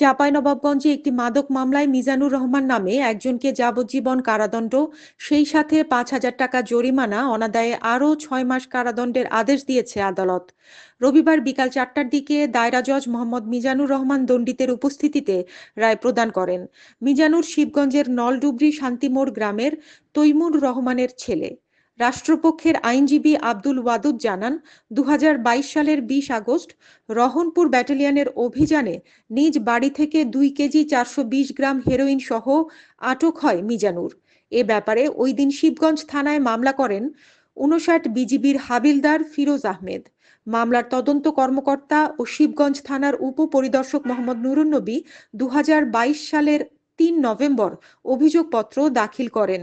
চাঁপাইনবাবগঞ্জে একটি মাদক মামলায় মিজানুর রহমান নামে একজনকে যাবজ্জীবন কারাদণ্ড, সেই সাথে পাঁচ হাজার টাকা জরিমানা, অনাদায়ে আরও ছয় মাস কারাদণ্ডের আদেশ দিয়েছে আদালত। রবিবার বিকাল চারটার দিকে দায়রা জজ মোহাম্মদ মিজানুর রহমান দণ্ডিতের উপস্থিতিতে রায় প্রদান করেন। মিজানুর শিবগঞ্জের নলডুবরি শান্তিমোড় গ্রামের তৈমুর রহমানের ছেলে। রাষ্ট্রপক্ষের আইনজীবী আব্দুল ওয়াদুদ জানান দু হাজার বাইশ সালের বিশ আগস্ট রহনপুর ব্যাটালিয়নের অভিযানে নিজ বাড়ি থেকে দুই কেজি চারশো বিশ গ্রাম হেরোইন সহ আটক হয় মিজানুর। এ ব্যাপারে ওই দিন শিবগঞ্জ থানায় মামলা করেন উনষাট বিজিবির হাবিলদার ফিরোজ আহমেদ। মামলার তদন্ত কর্মকর্তা ও শিবগঞ্জ থানার উপপরিদর্শক মোহাম্মদ নুরুন্নবী দু হাজার বাইশ সালের তিন নভেম্বর অভিযোগপত্র দাখিল করেন।